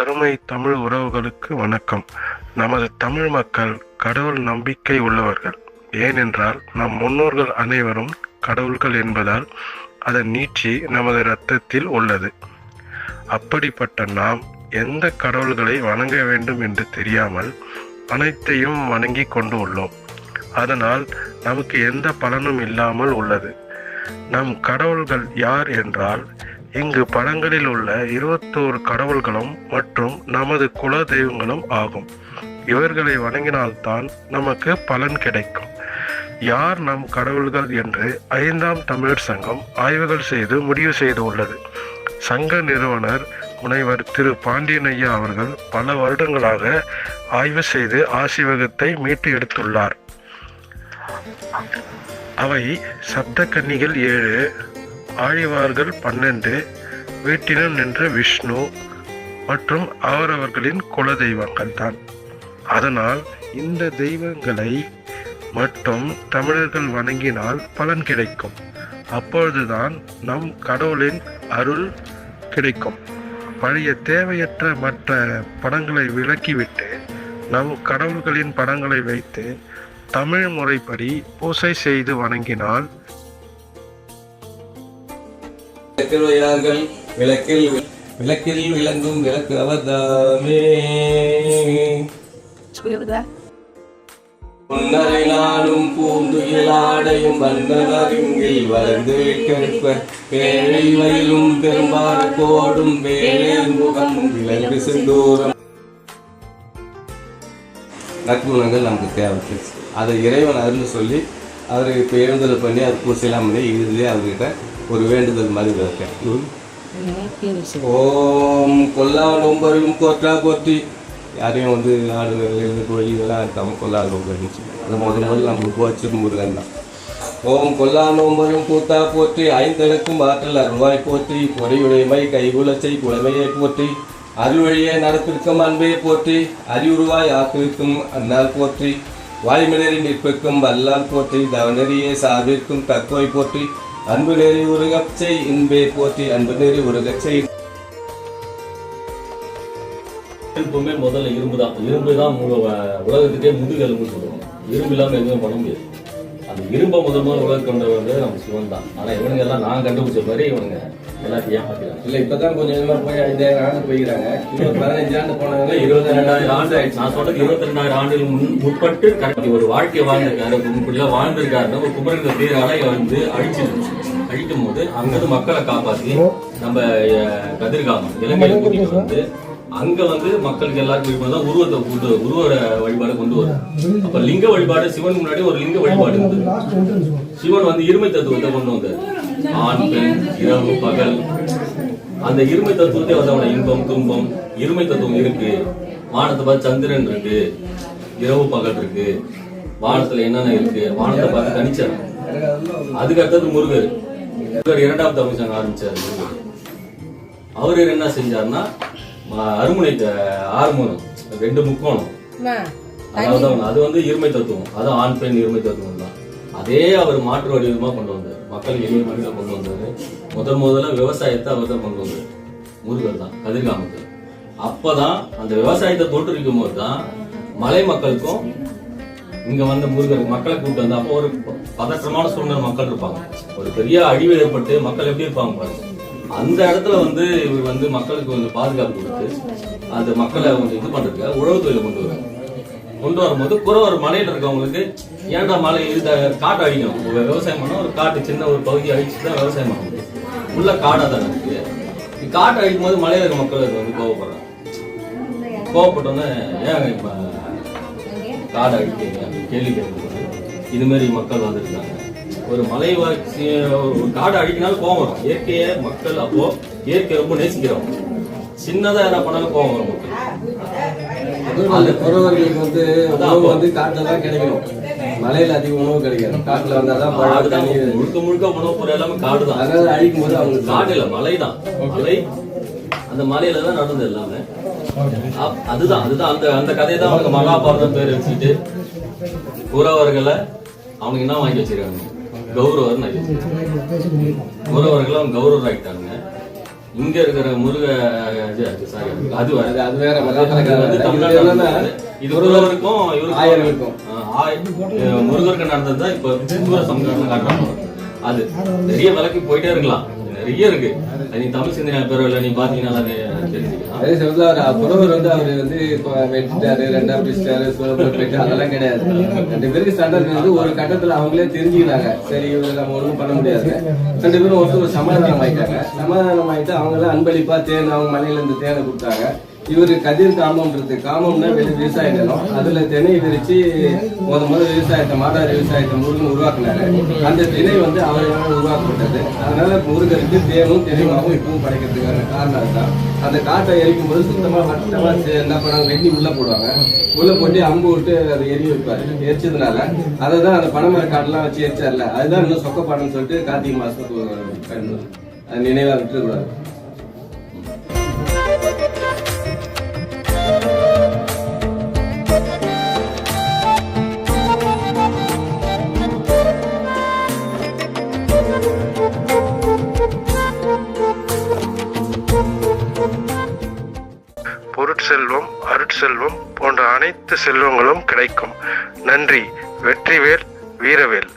அருமை தமிழ் உறவுகளுக்கு வணக்கம். நமது தமிழ் மக்கள் கடவுள் நம்பிக்கை உள்ளவர்கள். ஏனென்றால் நம் முன்னோர்கள் அனைவரும் கடவுள்கள் என்பதால் அதன் நீட்சி நமது இரத்தத்தில் உள்ளது. அப்படிப்பட்ட நாம் எந்த கடவுள்களை வணங்க வேண்டும் என்று தெரியாமல் அனைத்தையும் வணங்கி கொண்டு உள்ளோம். அதனால் நமக்கு எந்த பலனும் இல்லாமல் உள்ளது. நம் கடவுள்கள் யார் என்றால் இங்கு படங்களில் உள்ள இருபத்தோரு கடவுள்களும் மற்றும் நமது குல தெய்வங்களும் ஆகும். இவர்களை வணங்கினால்தான் நமக்கு பலன் கிடைக்கும். யார் நம் கடவுள்கள் என்று ஐந்தாம் தமிழர் சங்கம் ஆய்வுகள் செய்து முடிவு செய்து உள்ளது சங்க நிறுவனர் முனைவர் திரு பாண்டியன் ஐயா அவர்கள் பல வருடங்களாக ஆய்வு செய்து ஆசிவகத்தை மீட்டு எடுத்துள்ளார். அவை சப்த கன்னிகள் ஏழு ஆழிவார்கள் பன்னெண்டு வீட்டினம் நின்ற விஷ்ணு மற்றும் அவரவர்களின் குல தெய்வங்கள் தான். அதனால் இந்த தெய்வங்களை மட்டும் தமிழர்கள் வணங்கினால் பலன் கிடைக்கும். அப்பொழுதுதான் நம் கடவுளின் அருள் கிடைக்கும். பழைய தேவையற்ற மற்ற படங்களை விலக்கிவிட்டு நம் கடவுள்களின் படங்களை வைத்து தமிழ் முறைப்படி பூசை செய்து வணங்கினால் விளக்குவையார்கள் விளக்கில் விளக்கில் விளங்கும் விளக்கு அவர்தாமே. முன்னரை நாளும் பூந்துயிலாடையும் வந்தனருங்கில் வளர்ந்து கருப்ப பேழை வயலும் பெரும்பால கோடும் வேலை முகமும் விலங்கு செந்தூரம் நற்குணங்கள் நமக்கு தேவை அதை இறைவன் அருள் சொல்லி அவரை இப்போ எழுந்தல் பண்ணி அது பூசையெல்லாம் பண்ணி இறுதியாக அவர்கிட்ட ஒரு வேண்டுதல் மாதிரி வைக்கேன் ஓம் கொல்லா நோம்பரும் கோற்றா போற்றி. யாரையும் வந்து ஆடு எழுந்து கோழி இதெல்லாம் இருக்காமல் கொல்லா நோம்பரும் அது முதல் முதல்ல நம்மளுக்கு போச்சு முருகன் தான். ஓம் கொல்லா நோம்பரும் கூத்தா போற்றி. ஐந்தெழுக்கும் ஆற்றல் அருள்வாய் போற்றி. பொறையுடைமை கைகுலச்சை புலமையை போற்றி. அருள் வழியே நடப்பிற்கும் அன்பே போற்றி. அறிவுருவாய் ஆக்கிருக்கும் அன்னால் போற்றி. வாய்மலரி நிற்பிற்கும் வல்லால் போற்றி. தவநெறியே சார்பிற்கும் தத்துவை போற்றி. அன்பு நெறி உருகச்சை இன்பே போற்றி அன்பு நெறி உருகச்சை. எப்பவுமே முதல்ல இரும்பு தான் இரும்பு தான் உலகத்துக்கே முதுகெலும்புன்னு சொல்லுவோம் இரும்பு இல்லாமல் எதுவும் பண்ண முடியாது. அந்த இரும்பை முதல் முதல் உலக கொண்டவர் நம்ம சிவன் தான். ஆனால் இவனுங்க எல்லாம் நான் கண்டுபிடிச்ச மாதிரி இவனுங்க எல்லாத்தையும் ஏமாத்திக்கிறாங்க. இல்ல இப்பதான் கொஞ்சம் கொஞ்சமா போய் ஐந்தாயிரம் ஆண்டு போய்க்கிறாங்க. இன்னும் பதினஞ்சு ஆண்டு போனவங்க இருபத்தி ரெண்டாயிரம் ஆண்டு ஆயிடுச்சு. நான் சொல்றது இருபத்தி ரெண்டாயிரம் ஆண்டுகள் முன் முற்பட்டு கரெக்ட் ஒரு வாழ்க்கை வாழ்ந்திருக்காரு. இப்படிலாம் வாழ்ந்திருக்காருன்னு ஒரு குமரங்க பேரால வந்து அழிச்சிருந்துச்சு அழிக்கும் போது அங்கிருந்து மக்களை காப்பாத்தி நம்ம அஹ், கதிர்காமம் இலங்கையில கூட்டிட்டு வந்து அங்க வந்து மக்களுக்கு எல்லாருக்கும் வழிபாடு தான். உருவத்தை கொண்டு உருவ வழிபாடு கொண்டு வரும். அப்ப லிங்க வழிபாடு சிவன் முன்னாடி ஒரு லிங்க வழிபாடு இருந்தது சிவன் வந்து இருமை தத்துவத்தை கொண்டு வந்தார். ஆண் பெண் இரவு பகல். அந்த இருமை தத்துவத்தை வந்து அவன இன்பம் துன்பம் இருமை தத்துவம் இருக்கு. வானத்தை பார்த்து சந்திரன் இருக்கு. இரவு பகல் இருக்கு. வானத்துல என்னென்ன இருக்கு? வானத்தை பார்த்து கணிச்சார் அதுக்கு அடுத்தது முருகர். முருகர் இரண்டாம் தமிழ் ஆரம்பிச்சார். அவர் என்ன செஞ்சாருன்னா அருமுனை ஆறுமுகம். ரெண்டு முக்கோணம். அதாவது அது வந்து இருமை தத்துவம். அது ஆண் பெண் இருமை தத்துவம் தான். அதே அவர் மாற்று வடிவமா கொண்டு வந்தார். மக்கள் எளிய மனித கொண்டு வந்தாரு. முதல் முதல்ல விவசாயத்தை அவர் தான் கொண்டு வந்தார். முருகர் தான் கதிர்காமத்தில் அப்பதான் அந்த விவசாயத்தை தோற்றுவிக்கும் போது தான் மலை மக்களுக்கும் இங்க வந்த முருகர் மக்களை கூப்பிட்டு வந்து அப்போ ஒரு பதற்றமான சூழ்நிலை மக்கள் இருப்பாங்க. ஒரு பெரிய அழிவு ஏற்பட்டு மக்கள் எப்படி இருப்பாங்க பாருங்க. அந்த இடத்துல வந்து இவர் வந்து மக்களுக்கு கொஞ்சம் பாதுகாப்பு கொடுத்து அந்த மக்களை கொஞ்சம் இது பண்றதுக்கு உழவு தொழிலை கொண்டு வர கொண்டு வரும்போது குறவர் மலையில இருக்கவங்களுக்கு ஏன்டா மலை இந்த காட்டை அழிக்கணும். ஒரு விவசாயம் பண்ணா ஒரு காட்டு சின்ன ஒரு பகுதி அழிச்சு தான் விவசாயம் பண்ண முடியும். உள்ள காடா தானே இருக்கு. காட்டை அழிக்கும் போது மலையில இருக்க மக்கள் வந்து கோவப்படுறாங்க. கோவப்பட்டோன்னே ஏன் இப்ப காடை அழிக்கிறீங்க? கேள்வி கேட்கும்போது இது மாதிரி மக்கள் வந்திருக்காங்க. ஒரு மலைவாசி ஒரு காடை அழிக்கினாலும் கோவம் வரும். இயற்கையை மக்கள் அப்போ இயற்கை ரொம்ப நேசிக்கிறவங்க. சின்னதா என்ன பண்ணாலும் கோவம் வரும் குறவர்களுக்கு வந்து உணவு வந்து காட்டுல கிடைக்கும் மலையில அதிக உணவு கிடைக்காது. காட்டுல வந்தாதான் அதுதான் தண்ணி முழுக்க முழுக்க உணவு பொருள் எல்லாமே காடு தான். அதனால அழிக்கும் போது அவங்களுக்கு காடு இல்ல மலை தான். மலை அந்த மலையில தான் நடந்தது எல்லாமே. அதுதான் அதுதான். அந்த அந்த கதையை தான் அவங்க மகாபாரதம் பேர் வச்சுட்டு குறவர்களை அவனுக்கு என்ன வாங்கி வச்சிருக்காங்க? கௌரவர் கௌரவர்கள் அவங்க கௌரவர் ஆகிட்டாங்க இங்க இருக்கிற முருக அது அது வேற. இது முருகருக்கும் இவருக்கும் முருகருக்கு நடந்தது தான் இப்ப சம்ஹாரம் காட்டுறாங்க. அது நிறைய விலைக்கு போயிட்டே இருக்கலாம். நிறைய இருக்கு. நீ தமிழ் சிந்தனை பேரவில் நீ பாத்தீங்கன்னா அதே சமயத்துல அவர் வந்து அவர் வந்து இப்போ வெட்டிட்டாரு ரெண்டா பிடிச்சிட்டாரு போயிட்டு அதெல்லாம் கிடையாது. ரெண்டு பேருக்கு சண்டை வந்து ஒரு கட்டத்துல அவங்களே தெரிஞ்சுக்கினாங்க சரி நம்ம ஒண்ணும் பண்ண முடியாது. ரெண்டு பேரும் ஒருத்தர் சமாதானம் ஆயிட்டாங்க சமாதானம் ஆயிட்டு அவங்கள அன்பளிப்பா தேன் அவங்க மலையில இருந்து தேனை கொடுத்தாங்க. இவர் கதிர் காமம்ன்றது காமம்னா வெளி விவசாய நிலம் அதுல திணை விரிச்சு முத முத விவசாயத்தை மாதாரி விவசாயத்தை முருகன் உருவாக்குனாரு. அந்த திணை வந்து அவரால் உருவாக்கப்பட்டது. அதனால முருகருக்கு தேனும் தெளிவாகவும் இப்பவும் படைக்கிறதுக்கான காரணம் அதுதான். அந்த காட்டை எரிக்கும் போது சுத்தமா வட்டமா என்ன பண்ணாங்க வெட்டி உள்ள போடுவாங்க. உள்ள போட்டு அம்பு விட்டு அதை எரிய வைப்பாரு. எரிச்சதுனால. அதை தான் அந்த பனைமர காட்டெல்லாம் வச்சு எரிச்சார்ல. அதுதான் இன்னும் சொக்கப்பாடம்னு சொல்லிட்டு கார்த்திகை மாசத்துக்கு நினைவா அது செல்வம் அருட்செல்வம் போன்ற அனைத்து செல்வங்களும் கிடைக்கும். நன்றி வெற்றிவேல் வீரவேல்.